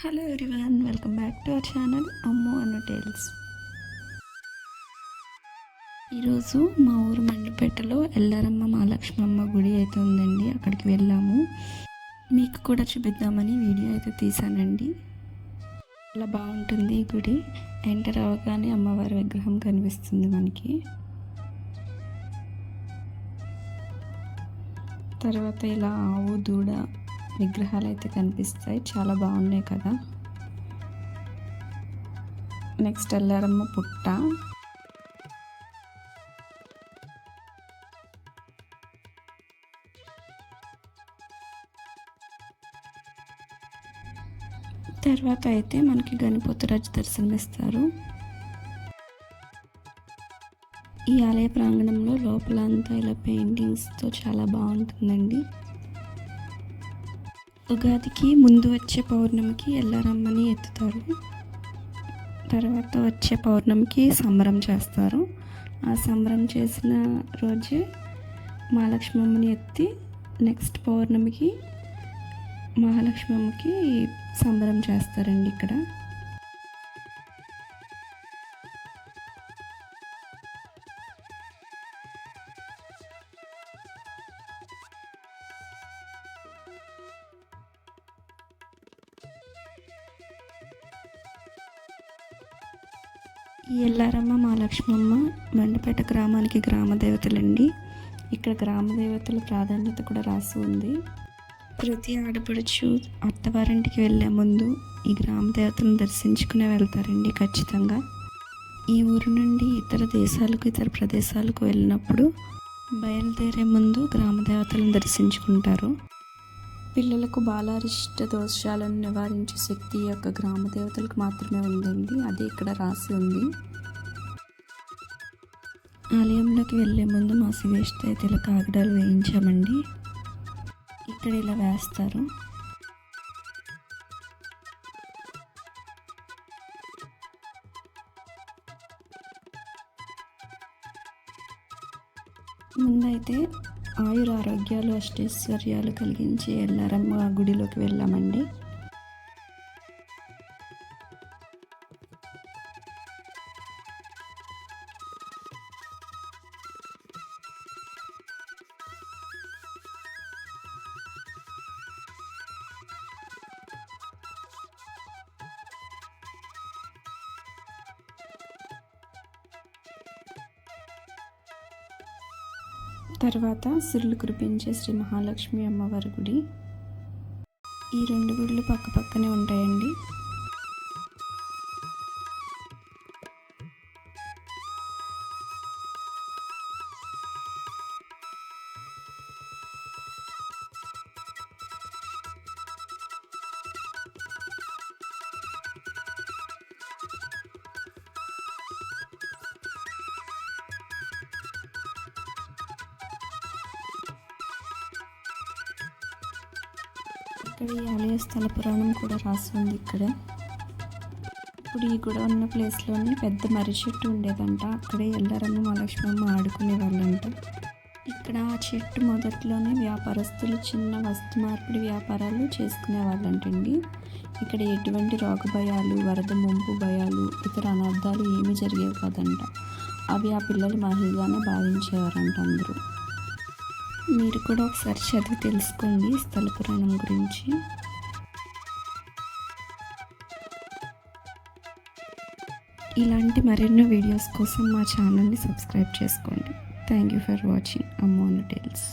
Hello everyone welcome back to our channel Ammu Anu tales. ఈరోజు మా ఊరు మండపేటలో ఎల్లారమ్మ మహాలక్ష్మమ్మ గుడి అయితే ఉందండి అక్కడికి వెళ్ళాము. మీకు కూడా చూపిద్దామని వీడియో అయితే తీసానండి. చాలా బాగుంటుంది ఈ గుడి ఎంటర్ అవ్వగానే అమ్మవారి విగ్రహం కనిపిస్తుంది మనకి. తర్వాత ఇలా ఆవు దూడ విగ్రహాలు అయితే కనిపిస్తాయి. చాలా బాగున్నాయి కదా. నెక్స్ట్ ఎల్లారమ్మ పుట్ట. తర్వాత అయితే మనకి గణపతిరాజు దర్శనమిస్తారు. ఈ ఆలయ ప్రాంగణంలో లోపలంతా ఇలా పెయింటింగ్స్తో చాలా బాగుంటుందండి. ఉగాదికి ముందు వచ్చే పౌర్ణమికి ఎల్లారమ్మని ఎత్తుతారు. తర్వాత వచ్చే పౌర్ణమికి సంబరం చేస్తారు. ఆ సంబరం చేసిన రోజే మహాలక్ష్మమ్మని ఎత్తి నెక్స్ట్ పౌర్ణమికి మహాలక్ష్మమ్మకి సంబరం చేస్తారండి ఇక్కడ. ఈ ఎల్లారమ్మ మా లక్ష్మమ్మ మండపేట గ్రామానికి గ్రామ దేవతలండి. ఇక్కడ గ్రామ దేవతల ప్రాధాన్యత కూడా రాసి ఉంది. ప్రతి ఆడపడుచు అత్తవారింటికి వెళ్ళే ముందు ఈ గ్రామ దేవతలను దర్శించుకునే వెళ్తారండి ఖచ్చితంగా. ఈ ఊరు నుండి ఇతర దేశాలకు ఇతర ప్రదేశాలకు వెళ్ళినప్పుడు బయలుదేరే ముందు గ్రామ దేవతలను దర్శించుకుంటారు. పిల్లలకు బాలారిష్ట దోషాలను నివారించే శక్తి యొక్క గ్రామ దేవతలకు మాత్రమే ఉందండి. అది ఇక్కడ రాసి ఉంది. ఆలయంలోకి వెళ్ళే ముందు మా శివేష్తో అయితే ఇలా కాగడాలు వేయించామండి. ఇక్కడ ఇలా వేస్తారు. ముందైతే ఆయుర ఆరోగ్యాలు అష్టైశ్వర్యాలు కలిగించి ఎల్లారమ్మ గుడిలోకి వెళ్ళామండి. తర్వాత సిరులు కురిపించే శ్రీ మహాలక్ష్మి అమ్మవారి గుడి. ఈ రెండు గుడులు పక్క పక్కనే ఉంటాయండి. ఇక్కడ ఈ ఆలయ స్థల పురాణం కూడా రాసి ఉంది ఇక్కడ. ఇప్పుడు ఈ గుడి ఉన్న ప్లేస్లోనే పెద్ద మర్రి చెట్టు ఉండేదంట. అక్కడే ఎల్లారమ్మ మహాలక్ష్మమ్మ ఆడుకునే వాళ్ళంట. ఇక్కడ ఆ చెట్టు మొదట్లోనే వ్యాపారస్తులు చిన్న వస్తు మార్పిడి వ్యాపారాలు చేసుకునే వాళ్ళంటండి. ఇక్కడ ఎటువంటి రోగ భయాలు వరద ముంపు భయాలు ఇతర అనర్థాలు ఏమీ జరిగేవి కాదంట. అవి ఆ పిల్లలు మహిళగానే భావించేవారంట అందరూ. మీరు కూడా ఒకసారి చదివి తెలుసుకోండి స్థల పురాణం గురించి. ఇలాంటి మరెన్నో వీడియోస్ కోసం మా ఛానల్ని సబ్స్క్రైబ్ చేసుకోండి. థ్యాంక్ యూ ఫర్ వాచింగ్ అమ్మోన్ టెల్స్